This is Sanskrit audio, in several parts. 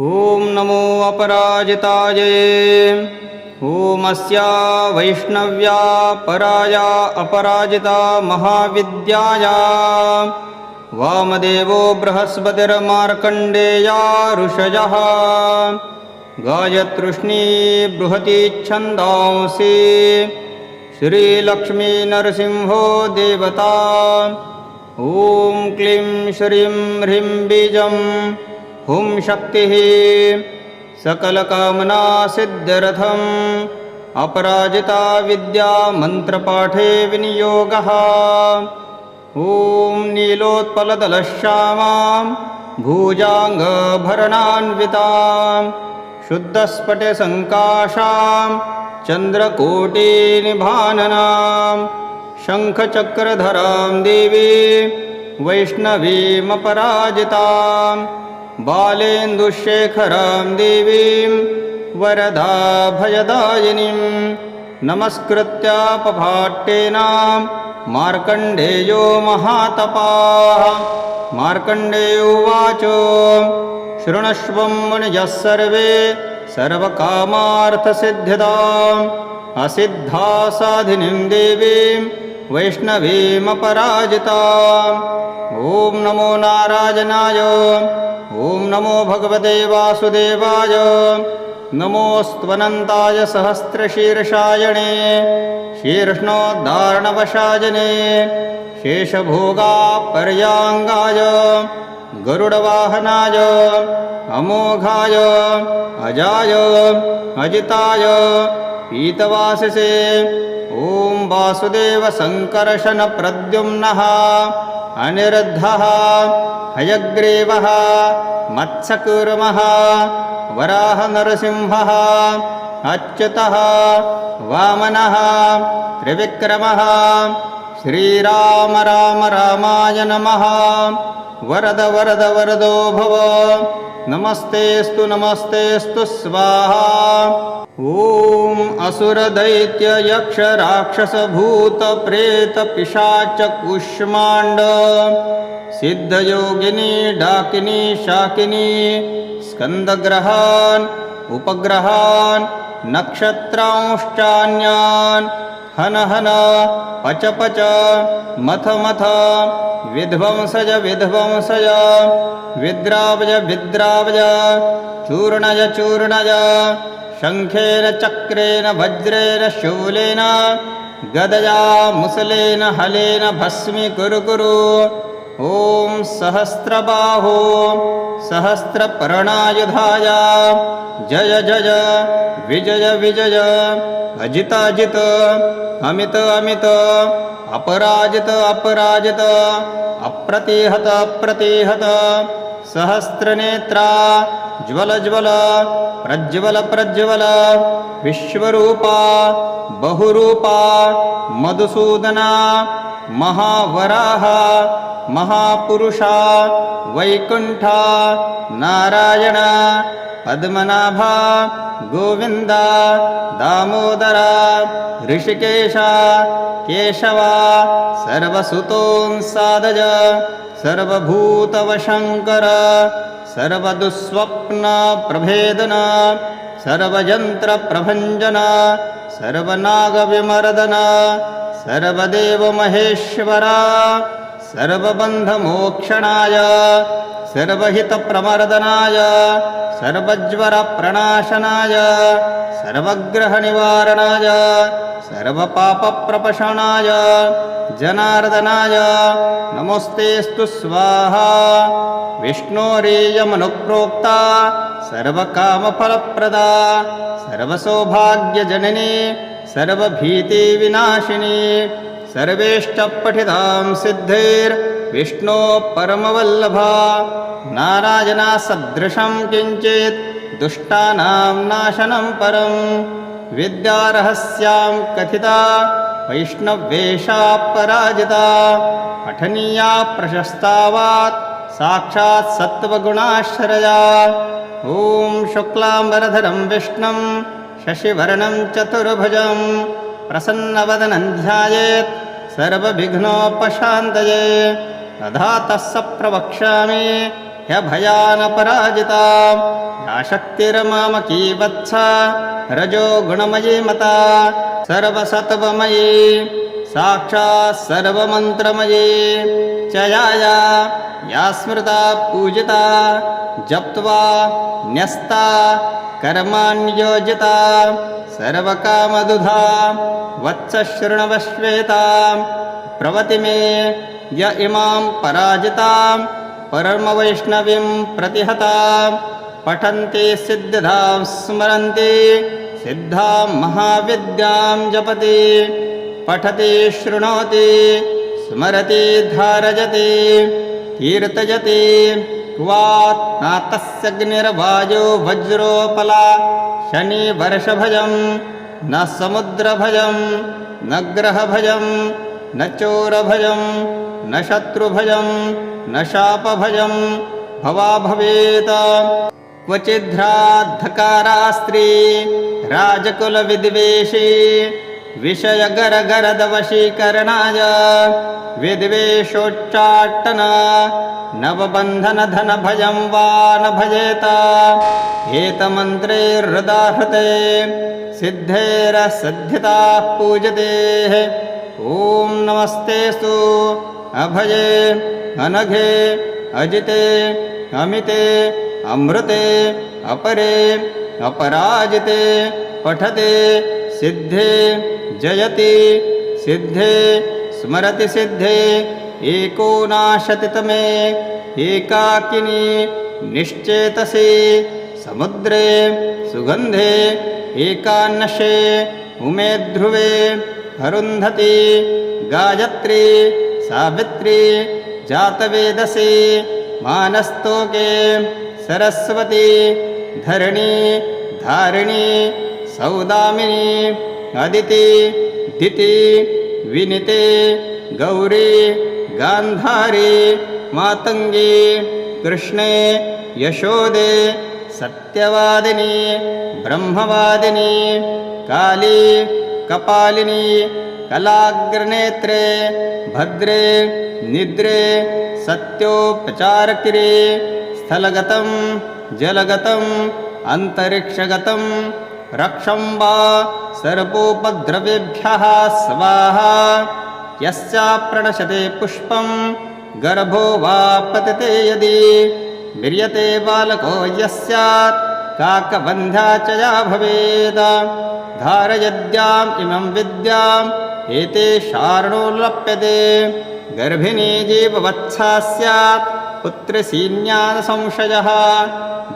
ॐ नमो अपराजिताय। ॐ वैष्णव्या पराया अपराजिता महाविद्याया। वामदेवो बृहस्पतिर्मार्कण्डेया ऋषयः। गायतृष्णी बृहतीच्छन्दांसि श्रीलक्ष्मीनरसिंहो देवता। ॐ क्लीं श्रीं ह्रीं बीजं हुं शक्तिः। सकलकामनासिद्ध्यर्थम् अपराजिता विद्या मन्त्रपाठे विनियोगः। ॐ नीलोत्पलदलश्यामां भुजाङ्गभरणान्वितां शुद्धस्फटिसङ्काशां चन्द्रकोटिनिभाननां शङ्खचक्रधरां देवी वैष्णवीमपराजितां बालेन्दुशेखरां देवीं वरदाभयदायिनीं नमस्कृत्यापभाट्टेनां मार्कण्डेयो महातपाः। मार्कण्डेयोवाच शृणुष्वं मुनिजः सर्वे सर्वकामार्थसिद्धिदाम् असिद्धा साधिनीं देवीं वैष्णवीमपराजिताम् ॐ नमो नारायणाय। ॐ नमो भगवते वासुदेवाय। नमोऽस्त्वनन्ताय सहस्रशीर्षायणे। शीर्ष्णोद्धारणवशायने। शेषभोगापर्याङ्गाय। गरुडवाहनाय। अमोघाय। अजाय। अजिताय। पीतवासिसे ॐ वासुदेवसङ्कर्षणप्रद्युम्नः अनिरुद्धः हयग्रीवः मत्सकूर्मः वराहनरसिंहः अच्युतः वामनः त्रिविक्रमः श्रीराम राम रामाय नमः। वरद वरद वरदो भव नमस्तेऽस्तु नमस्तेऽस्तु स्वाहा। ॐ असुरदैत्ययक्षराक्षसभूतप्रेतपिशाचकुष्माण्ड सिद्धयोगिनी डाकिनी शाकिनी स्कन्दग्रहान् उपग्रहान् नक्षत्रांश्चान्यान् हन हन पच पच मथ मथ विध्वंसज विध्वंसज, विद्रावज विद्रावज चूर्णय चूर्णय शङ्खेन चक्रेण वज्रेण शूलेन, गदया, मुसलेन, हलेन भस्मी कुरु कुरु ॐ सहस्रबाहो सहस्रपर्णायुधाय जय जय विजय विजय अजित अजित अमित अमित अपराजित अपराजित अप्रतिहत अप्रतिहत सहस्रनेत्रा ज्वल ज्वल प्रज्वल प्रज्वल विश्वरूपा बहुरूपा मधुसूदना महावराह महापुरुषा वैकुण्ठा नारायण पद्मनाभा गोविन्द दामोदरा ऋषिकेशा केशवा सर्वसुतोंसादज सर्वभूतवशङ्कर सर्वदुःस्वप्नप्रभेदन सर्वयन्त्रप्रभञ्जन सर्वनागविमर्दन सर्वदेवमहेश्वरा सर्वबन्धमोक्षणाय सर्वहितप्रमर्दनाय सर्वज्वरप्रणाशनाय सर्वग्रहनिवारणाय सर्वपापप्रपशनाय जनार्दनाय। नमस्तेऽस्तु स्वाहा। विष्णोरेयमनुप्रोक्ता सर्वकामफलप्रदा सर्वसौभाग्यजननी सर्वभीतिविनाशिनी सर्वेष्टपठितां सिद्धैर्विष्णोः परमवल्लभा। नारायणासदृशं किञ्चित् दुष्टानां नाशनं परं विद्यारहस्यां कथिता वैष्णवेशा पराजिता। पठनीया प्रशस्तावात् साक्षात् सत्त्वगुणाश्रया। ॐ शुक्लाम्बरधरं विष्णुं शशिवर्णं चतुर्भुजं प्रसन्नवदनं ध्यायेत् सर्वविघ्नोपशान्तये तथा तस्य प्रवक्ष्यामि। ह्यभयानपराजिता या शक्तिर्मामकी वत्स। रजो गुणमयी मता। सर्वसत्त्वमयी। साक्षात् सर्वमन्त्रमयी। च या या। या स्मृता पूजिता। जप्त्वा न्यस्ता। कर्माण्योजिता सर्वकामदुधा वत्सशृणवश्वेता प्रवति मे य इमां पराजितां परमवैष्णवीं प्रतिहता पठन्ति सिद्धिधां स्मरन्ति सिद्धां महाविद्यां जपति पठति शृणोति स्मरति धारयति कीर्तयति नातस्यग्निर्वायो वज्रोपला शनिवर्षभजं न समुद्रभजं न ग्रहभजं न चोरभजं न शत्रुभजं न शापभजं भवा भवेत्। क्वचिद्ध्राद्धकारा स्त्री राजकुलविद्वेषी विषयगरगरदवशीकरणाय विद्वेषोच्चाटन नवबन्धनधनभयं वा न भजेत एतमन्त्रैर्हृदाहृते सिद्धैरसिद्धिताः पूजते। ॐ नमस्तेस्तु अभये अनघे अजिते अमिते अमृते अपरे अपराजिते पठते सिद्धे जयति सिद्धे स्मरति सिद्धे एकोनाशतितमे एकाकिनी निश्चेतसि, समुद्रे सुगन्धे, एकान्नशे उमे ध्रुवे अरुन्धति, गायत्री, सावित्री, जातवेदसि मानस्तोके सरस्वती, धरणी, धारिणी, सौदामिनी, अदिति, दिति विनिते गौरी गान्धारी मातङ्गी कृष्णे यशोदे सत्यवादिनी ब्रह्मवादिनी काली कपालिनी कलाग्रनेत्रे भद्रे निद्रे सत्योपचारकिरे स्थलगतं जलगतम् अन्तरिक्षगतं रक्षं वा सर्पोपद्रवेभ्यः स्वाहा। यस्याप्रणशते पुष्पं गर्भो वा पतते यदि। विर्यते बालको यस्यात् या भवेत् धारयद्याम् इमं विद्याम् एते शार्णो लप्यते। गर्भिणी जीववत्सा स्यात् पुत्रसीन्यादसंशयः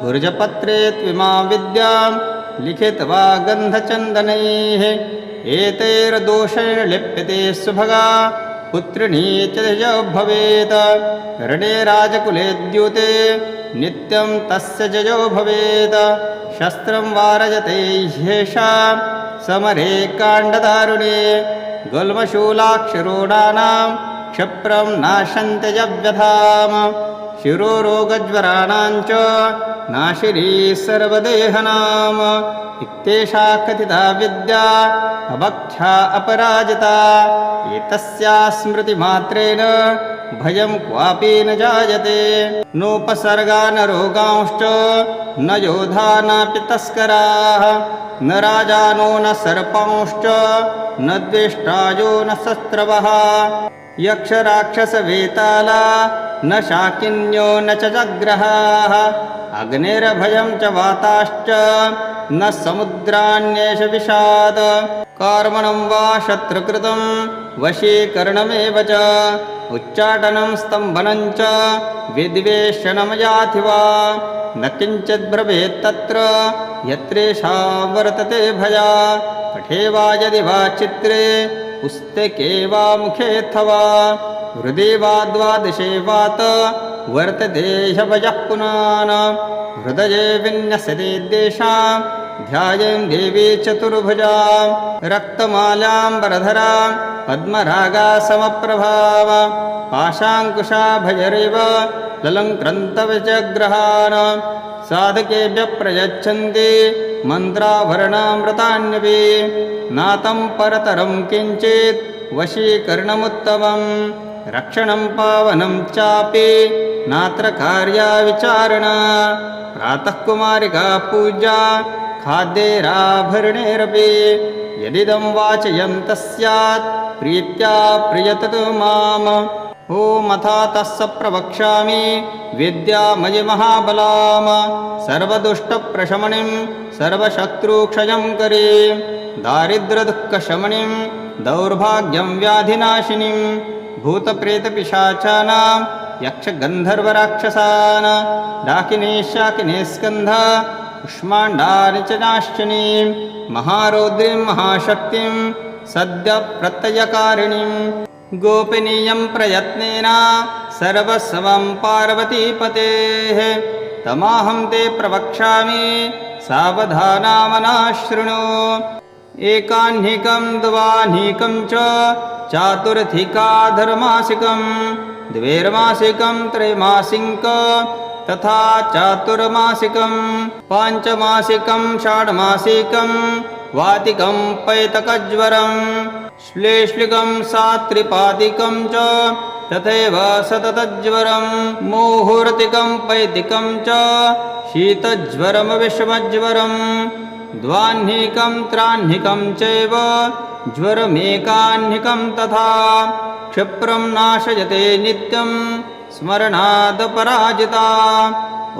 भुर्जपत्रे त्विमा विद्यां लिखित्वा गन्धचन्दनैः एतैर्दोषेण लिप्यते सुभगा पुत्रिणी च य भवेत् रणे राजकुले द्यूते नित्यं तस्य जयो भवेत् शस्त्रं वारजते ह्येषा समरे काण्डदारुणे। गुल्मशूलाक्षरोणानां क्षिप्रं नाशन्ति यव्यथाम् शिरोरोगज्वराणां च नाशिरी सर्वदेहनाम्। इत्येषा कथिता विद्या अवख्या अपराजिता। एतस्या स्मृतिमात्रेण भयं क्वापि न जायते। नोपसर्गा न रोगांश्च न योधा नापि तस्कराः। न राजानो न सर्पांश्च न द्वेष्टायो न शस्त्रवः। यक्षराक्षसवेताला न शाकिन्यो न च जग्रहाः अग्निर्भयं च वाताश्च न समुद्रान्येष विषाद। कार्मणं वा शत्रुकृतं वशीकरणमेव च। उच्चाटनं स्तम्भनं च विद्वेषणं याति वा। न किञ्चिद्ब्रवेत् तत्र यत्रेषा वर्तते भया। पठे वा यदि वा चित्रे पुस्तके वा मुखेऽथवा हृदि वा द्वादशे वात वर्तते ह्यवयः पुनान हृदये विन्यसते देशां ध्यायं देवी चतुर्भुजां रक्तमालाम्बरधरां पद्मरागासमप्रभाव पाशाङ्कुशाभयरिव ललङ्क्रन्तविजग्रहान् साधकेभ्यः प्रयच्छन्ति मन्त्राभरणामृतान्यपि नातं परतरं किञ्चित् वशीकरणमुत्तमं रक्षणं पावनं चापि नात्र कार्या विचारणा। प्रातः कुमारिका पूजा खाद्यैराभरणैरपि यदिदं वाचयन्तः स्यात् प्रीत्या प्रियततो माम्। ओमथा तस्य प्रवक्ष्यामि विद्यामयि महाबलाम् सर्वदुष्टप्रशमनिं सर्वशत्रुक्षयं करे दारिद्र्यदुःखशमनिं दौर्भाग्यं व्याधिनाशिनीं भूतप्रेतपिशाचानां यक्षगन्धर्वराक्षसान् च नाश्चिनीं महारौद्रीं महाशक्तिं सद्यप्रत्ययकारिणीं गोपनीयं प्रयत्नेन सर्वस्वं पार्वतीपतेः। तमाहं ते प्रवक्ष्यामि सावधानामनाशृणु एकाह्निकं द्वाह्निकं च चातुर्थिकाधर्मासिकं द्वैर्मासिकं त्रैमासिक तथा चातुर्मासिकं पाञ्चमासिकं षाड्मासिकं वातिकं पैतकज्वरं श्लेष्लिकं सात्रिपादिकं च तथैव सततज्वरं मुहूर्तिकं पैदिकं च शीतज्वरमविषमज्वरम् द्वाह्निकं त्राह्निकं चैव ज्वरमेकाह्निकं तथा क्षिप्रं नाशयते नित्यं स्मरणादपराजिता।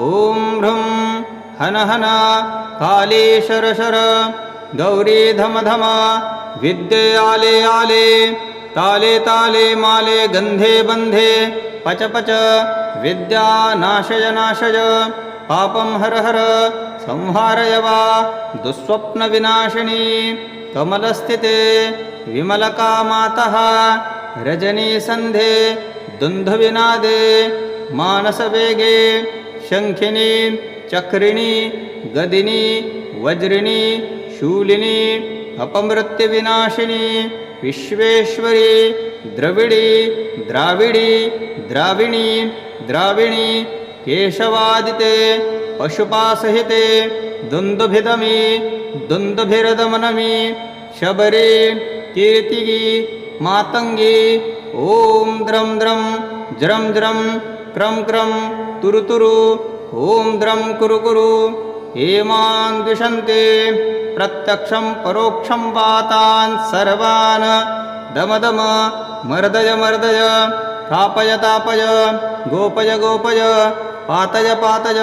ॐ ह्रं हन हन काली शर गौरी धम धम विद्ये आले आले ताले ताले माले गन्धे बन्धे पच पच विद्या नाशय नाशय पापं हर हर संहारय वा दुःस्वप्नविनाशिनी कमलस्थिते विमलकामातः रजनीसन्धे दुन्धुविनादे मानसवेगे शङ्खिनी चक्रिणी गदिनी वज्रिणी शूलिनी अपमृत्युविनाशिनी विश्वेश्वरी द्रविडी द्राविडी द्राविणी द्राविणी केशवादिते पशुपासहिते दुन्दुभिदमि दुन्दुभिरदमनमि शबरी कीर्तिगी मातङ्गी ॐ द्रं द्रं ज्रं ज्रं क्रं क्रं तुरु तुरु ॐ द्रं कुरु कुरु हेमां द्विषन्ते प्रत्यक्षं परोक्षं वातान् सर्वान् दम दम मर्दय मर्दय तापय तापय गोपय गोपय पातय पातय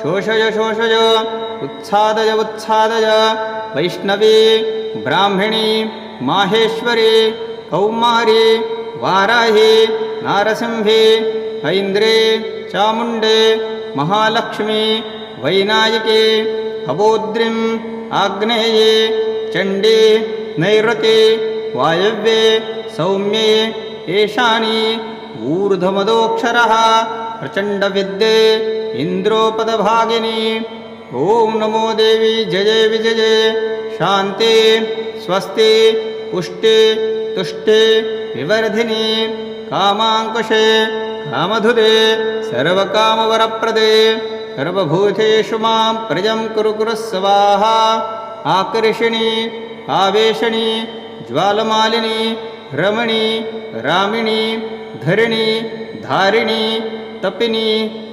शोषय शोषय उत्सादय उत्सादय। वैष्णवी ब्राह्मिणी माहेश्वरी कौमारी वाराही नारसिंही ऐन्द्रे चामुण्डे महालक्ष्मी वैनायके अबोद्रिम् आग्नेये चण्डे नैऋते वायव्ये सौम्ये एशानि ऊर्ध्वमदोऽक्षरः प्रचण्डविद्ये इन्द्रोपदभागिनी ॐ नमो देवी, जये विजये शान्ते स्वस्ति, पुष्टे, तुष्टे, विवर्धिनि कामाङ्कुशे कामधुरे सर्वकामवरप्रदे। सर्वभूतेषु माँ प्रजं कुरु कुरु स्वाहा। आकर्षिणि आवेशनि ज्वालमालिनि, रमणि, रामिणि, धरिणि, धारिणि, तपिनि,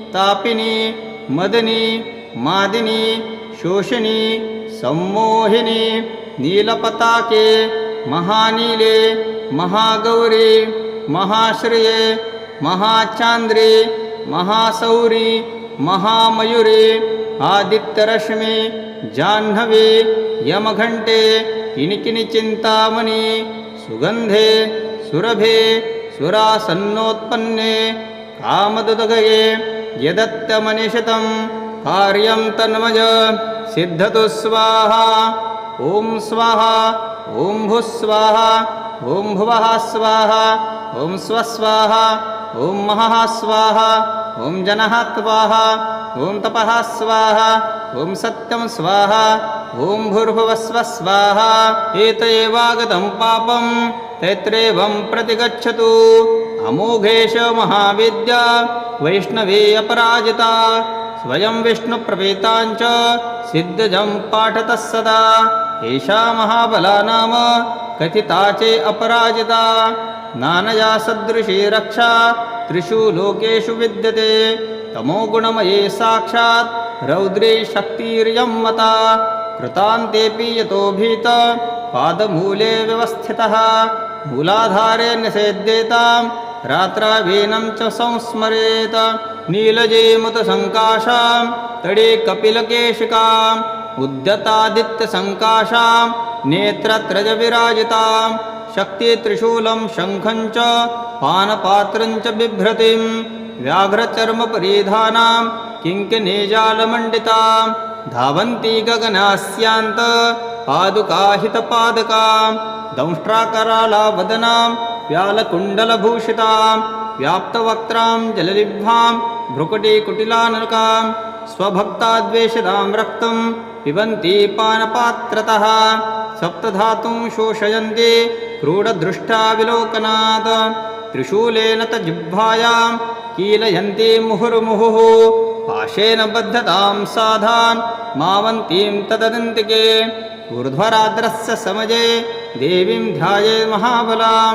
तापिनि, मदनि मादिनि शोषिणि सम्मोहिनि, नीलपताके, महानीले, महागौरी, महाश्रिये महाचान्द्रे महासौरी, महामयूरे, आदित्यरश्मि, जाह्नवी यमघण्टे किनिकिनिचिन्तामणि सुगन्धे, सुरभे, सुरासन्नोत्पन्ने, कामदुदगये यदत्तमनिषितं कार्यं तन्मय। सिद्धतु स्वाहा। ॐ स्वाहा। ॐ भुस्वाहा ॐ भुवः स्वाहा। ॐ स्वस्वाहा। ॐ महः स्वाहा। ॐ जनः त्वाहा। ॐ तपः स्वाहा। ॐ सत्यं स्वाहा। ॐ भूर्भुवस्व स्वाहा। एत एवागतं पापं तैत्रेवं प्रतिगच्छतु। अमोघेश महाविद्या। वैष्णवी अपराजिता स्वयं विष्णुप्रपेताञ्च सिद्धजं पाठतः सदा। एषा महाबला नाम कथिता चे अपराजिता। नानया सदृशी रक्षा त्रिषु लोकेषु विद्यते। तमोगुणमये साक्षात् रौद्री शक्तिर्यं मता। कृतान्तेऽपि यतो भीत पादमूले व्यवस्थितः। मूलाधारे निषेद्येतां रात्रावीनं च संस्मरेत नीलजेमुतसङ्काशां तडे कपिलकेशिकाम् उद्यतादित्यसङ्काशां नेत्रत्रजविराजितां शक्तित्रिशूलं शङ्खं च पानपात्रं च बिभ्रतिं व्याघ्रचर्मपरिधानां किङ्किणीजालमण्डितां धावन्ती गगनास्यान्त पादुकाहितपादकां दंष्ट्राकरालावदनां व्यालकुण्डलभूषितां व्याप्तवक्त्रां जललिभ्भां भ्रुकुटीकुटिलानकां स्वभक्ताद्वेषदां रक्तं पिबन्ती पानपात्रतः। सप्तधातुं शोषयन्ति क्रूडदृष्टा विलोकनात् त्रिशूलेन त जिह्वायां कीलयन्ती मुहुर्मुहुः। पाशेन बद्धतां साधान् मावन्तीं तदन्तिके ऊर्ध्वराद्रस्य समजे देवीं ध्याये महाबलां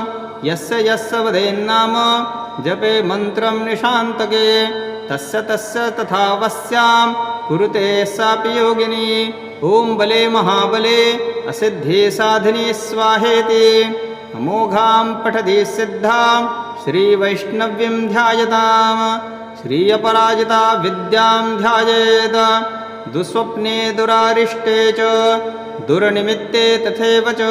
यस्य यस्य वदेन्नाम जपे मन्त्रं निशान्तके। तस्य तस्य तथा वस्यां। कुरुते सापि योगिनी। ॐ बले महाबले। असिद्धि साधिनी स्वाहेति। अमोघां पठति सिद्धां। श्रीवैष्णव्यं ध्यायताम्। श्रियपराजिता विद्यां ध्यायेत। दुःस्वप्ने दुरारिष्टे च। दुर्निमित्ते तथैव च।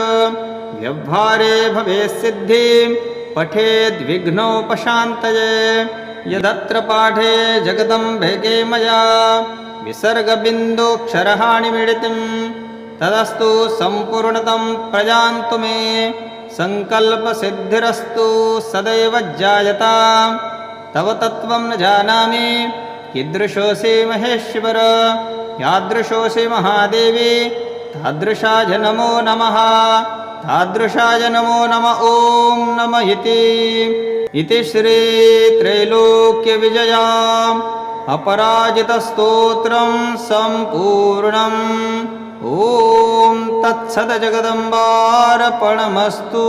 व्यवहारे भवेत् सिद्धिं पठेद्विघ्नोपशान्तये यदत्र पाठे जगदम्बिके मया। विसर्गबिन्दोक्षरहाणिमिडितिं तदस्तु सम्पूर्णतं प्रजान्तु मे। सङ्कल्पसिद्धिरस्तु सदैव जायतां तव तत्त्वं न जानामि। कीदृशोऽसि महेश्वर? यादृशोऽसि महादेवी? तादृशाय नमो नमः तादृशाय नमो नम ॐ नम इति इति श्रीत्रैलोक्यविजयाम् अपराजितस्तोत्रं सम्पूर्णम् ॐ तत्सदजगदम्बार्पणमस्तु